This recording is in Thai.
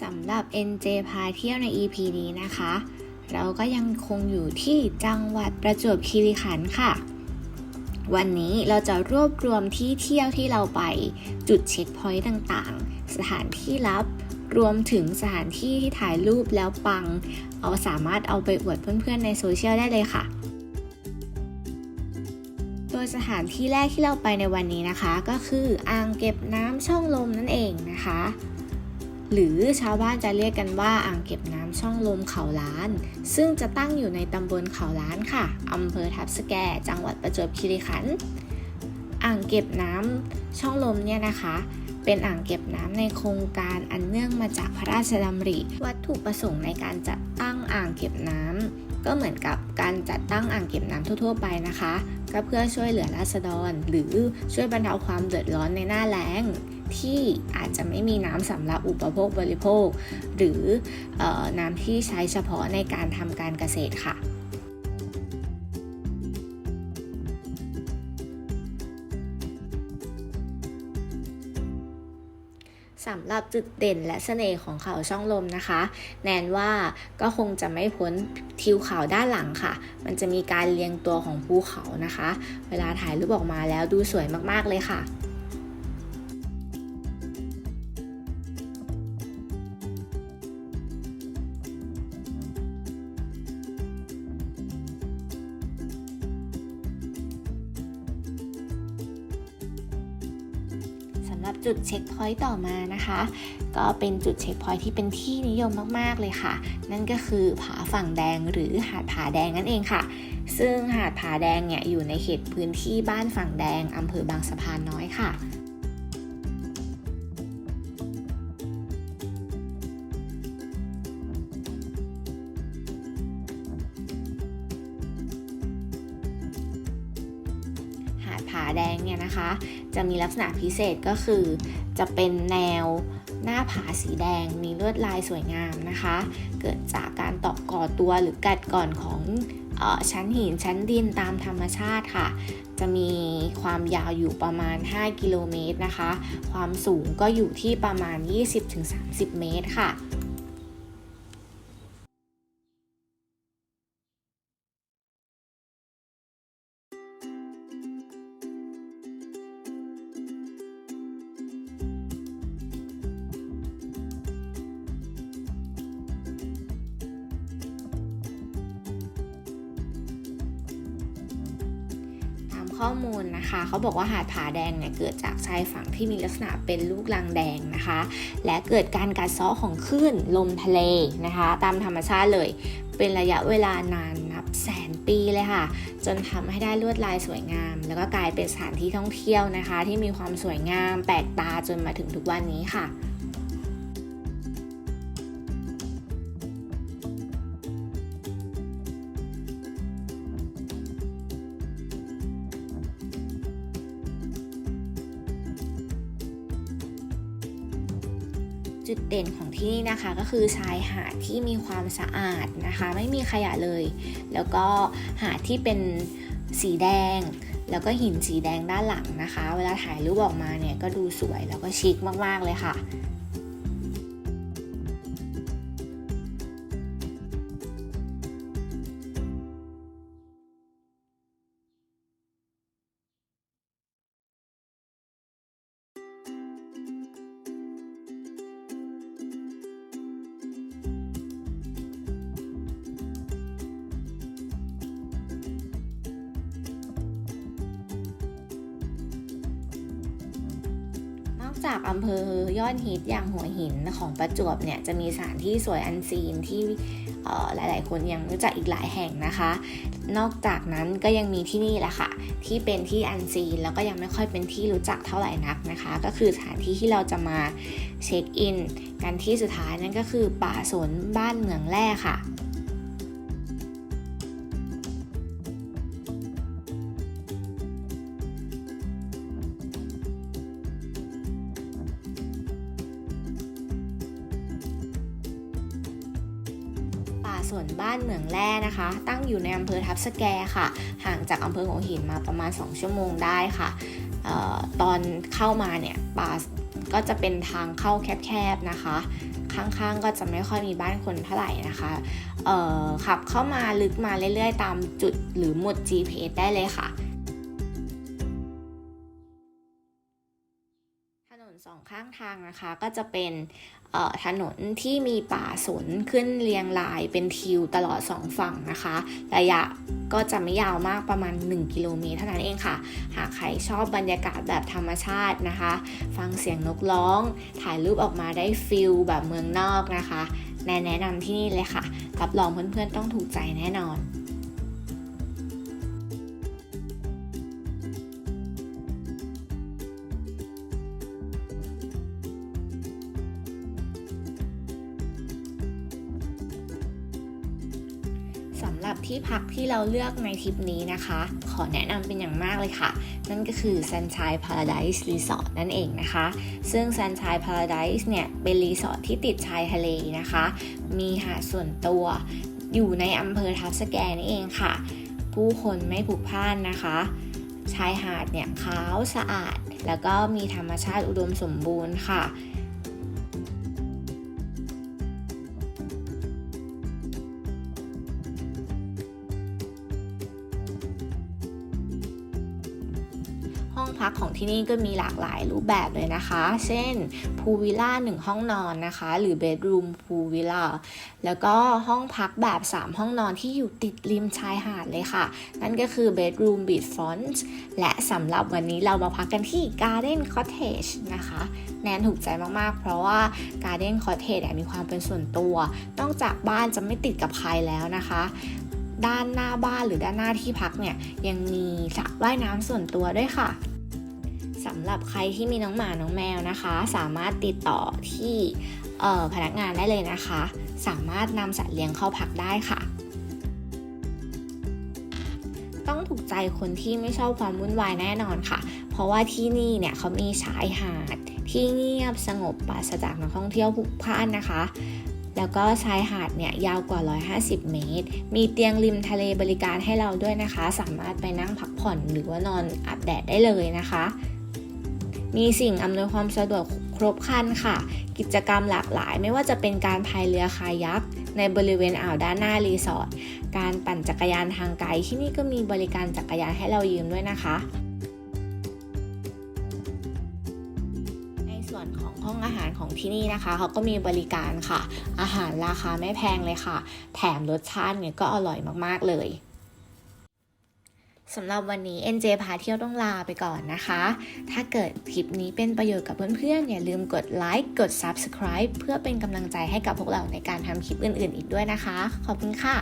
สำหรับ NJ พาเที่ยวใน EP นี้นะคะ เราก็ยังคงอยู่ที่จังหวัดประจวบคีรีขันธ์ค่ะ วันนี้เราจะรวบรวมที่เที่ยวที่เราไปจุดเช็คพอยต์ต่างๆ สถานที่ลับรวมถึงสถานที่ที่ถ่ายรูปแล้วปัง เอาสามารถเอาไปอวดเพื่อนๆในโซเชียลได้เลยค่ะ โดยสถานที่แรกที่เราไปในวันนี้นะคะ ก็คืออ่างเก็บน้ำช่องลมนั่นเองนะคะ หรือชาวบ้านจะเรียกกันว่าอ่างเก็บน้ำช่องลมเขาล้าน ซึ่งจะตั้งอยู่ในตำบลเขาล้านค่ะอำเภอทับสแก จังหวัดประจวบคีรีขันธ์อ่างเก็บน้ำช่องลมเนี่ยนะคะ เป็นอ่างเก็บน้ำในโครงการอันเนื่องมาจากพระราชดำริ วัตถุประสงค์ในการจัดตั้งอ่างเก็บน้ำก็เหมือนกับการจัดตั้งอ่างเก็บน้ำทั่ว ๆ ไปนะคะ ก็เพื่อช่วยเหลือราษฎร หรือช่วยบรรเทาความเดือดร้อนในหน้าแล้ง ที่อาจจะไม่มีน้ำสำหรับอุปโภคบริโภค หรือออน้ำที่ใช้เฉพาะในการทำการเกษตรค่ะ สำหรับจุดเด่นและเสน่ห์ของเขาช่องลมนะคะ แนนว่าก็คงจะไม่พ้นทิวเขาด้านหลังค่ะ มันจะมีการเรียงตัวของภูเขานะคะ เวลาถ่ายรูปออกมาแล้วดูสวยมากๆเลยค่ะ หรับจุดเช็คพอยต์ต่อมานะคะ ก็เป็นจุดเช็คพอยต์ที่เป็นที่นิยมมากๆเลยค่ะ นั่นก็คือผาฝั่งแดงหรือหาดผาแดงนั่นเองค่ะ ซึ่งหาดผาแดงเนี่ยอยู่ในเขตพื้นที่บ้านฝั่งแดงอำเภอบางสะพานน้อยค่ะ ผาแดงเนี่ยนะคะ จะมีลักษณะพิเศษก็คือ จะเป็นแนวหน้าผาสีแดง มีลวดลายสวยงามนะคะ เกิดจากการตอกก่อตัวหรือกัดก่อนของออชั้นหินชั้นดินตามธรรมชาติค่ะ จะมีความยาวอยู่ประมาณ 5 กิโลเมตรนะคะ ความสูงก็อยู่ที่ประมาณ 20-30 เมตรค่ะ ข้อมูลนะคะเขาบอกว่าหาดผาแดงเนี่ยเกิดจากชายฝั่งที่มีลักษณะเป็นลูกลังแดงนะคะ และเกิดการกัดเซาะของคลื่นลมทะเลนะคะ ตามธรรมชาติเลยเป็นระยะเวลานานนับแสนปีเลยค่ะ จนทำให้ได้ลวดลายสวยงาม แล้วก็กลายเป็นสถานที่ท่องเที่ยวนะคะ ที่มีความสวยงามแปลกตาจนมาถึงทุกวันนี้ค่ะ จุดเด่นของที่นี่นะคะก็คือชายหาดที่มีความสะอาดนะคะ ไม่มีขยะเลย แล้วก็หาดที่เป็นสีแดง แล้วก็หินสีแดงด้านหลังนะคะ เวลาถ่ายรูปออกมาเนี่ยก็ดูสวยแล้วก็ชิคมากๆเลยค่ะ จากอำเภอยอดฮิตอย่างหัวหินของประจวบเนี่ยจะมีสถานที่สวยอันซีนที่หลาย ๆ คนยังรู้จักอีกหลายแห่งนะคะ นอกจากนั้นก็ยังมีที่นี่แหละค่ะ ที่เป็นที่อันซีนแล้วก็ยังไม่ค่อยเป็นที่รู้จักเท่าไหร่นักนะคะ ก็คือสถานที่ที่เราจะมาเช็คอิน กันที่สุดท้ายนั่นก็คือป่าสนบ้านเหมืองแร่ค่ะ ส่วนบ้านเหมืองแร่นะคะ ตั้งอยู่ในอำเภอทับสแกค่ะ ห่างจากอำเภอหัวหินมาประมาณ 2 ชั่วโมงได้ค่ะออตอนเข้ามาเนี่ยป่าก็จะเป็นทางเข้าแคบๆนะคะ ข้างๆก็จะไม่ค่อยมีบ้านคนเท่าไหร่นะคะขับเข้ามาลึกมาเรื่อยๆ ตามจุดหรือหมุด GPS ได้เลยค่ะ ข้างทางนะคะก็จะเป็นถนนที่มีป่าสนขึ้นเรียงรายเป็นทิวตลอดสองฝั่งนะคะ ระยะก็จะไม่ยาวมากประมาณ 1 กิโลเมตรเท่านั้นเองค่ะ หากใครชอบบรรยากาศแบบธรรมชาตินะคะ ฟังเสียงนกร้อง ถ่ายรูปออกมาได้ฟิลแบบเมืองนอกนะคะ แนะนำที่นี่เลยค่ะ รับรองเพื่อนๆต้องถูกใจแน่นอน สำหรับที่พักที่เราเลือกในทริปนี้นะคะ ขอแนะนำเป็นอย่างมากเลยค่ะ นั่นก็คือ Sunshine Paradise Resort นั่นเองนะคะ ซึ่ง Sunshine Paradise เนี่ยเป็นรีสอร์ทที่ติดชายทะเลนะคะ มีหาดส่วนตัวอยู่ในอำเภอทับสแกนี่เองค่ะ ผู้คนไม่ผูกพล่านนะคะ ชายหาดเนี่ยขาวสะอาด แล้วก็มีธรรมชาติอุดมสมบูรณ์ค่ะ พักของที่นี่ก็มีหลากหลายรูปแบบเลยนะคะ เช่นพูวิลล่าหนึ่งห้องนอนนะคะ หรือเบดรูมพูวิลล่าแล้วก็ห้องพักแบบ 3 ห้องนอนที่อยู่ติดริมชายหาดเลยค่ะ นั่นก็คือ Bedroom Beach Front และสำหรับวันนี้เรามาพักกันที่ Garden Cottage นะคะ แนนถูกใจมากๆ เพราะว่า Garden Cottage เนี่ยมีความเป็นส่วนตัวนอกจากบ้านจะไม่ติดกับใครแล้วนะคะด้านหน้าบ้านหรือด้านหน้าที่พักเนี่ย ยังมีสระว่ายน้ำส่วนตัวด้วยค่ะ สำหรับใครที่มีน้องหมาน้องแมวนะคะ สามารถติดต่อที่พนักงานได้เลยนะคะ สามารถนำสัตว์เลี้ยงเข้าพักได้ค่ะ ต้องถูกใจคนที่ไม่ชอบความวุ่นวายแน่นอนค่ะ เพราะว่าที่นี่เนี่ยเขามีชายหาด ที่เงียบสงบปราศจากนักท่องเที่ยวพุกพล่านนะคะแล้วก็ชายหาดเนี่ยยาวกว่า 150 เมตร มีเตียงริมทะเลบริการให้เราด้วยนะคะ สามารถไปนั่งพักผ่อนหรือว่านอนอาบแดดได้เลยนะคะ มีสิ่งอำนวยความสะดวกครบครันค่ะ กิจกรรมหลากหลาย ไม่ว่าจะเป็นการพายเรือคายักในบริเวณอ่าวด้านหน้ารีสอร์ท การปั่นจักรยานทางไกลที่นี่ก็มีบริการจักรยานให้เรายืมด้วยนะคะในส่วนของห้องอาหารของที่นี่นะคะเขาก็มีบริการค่ะ อาหารราคาไม่แพงเลยค่ะ แถมรสชาติเนี่ยก็อร่อยมากๆเลย สำหรับวันนี้ NJ พาเที่ยวต้องลาไปก่อนนะคะ ถ้าเกิดคลิปนี้เป็นประโยชน์กับเพื่อนๆ อย่าลืมกดไลค์กด Subscribe เพื่อเป็นกำลังใจให้กับพวกเราในการทำคลิปอื่นๆ อีกด้วยนะคะ ขอบคุณค่ะ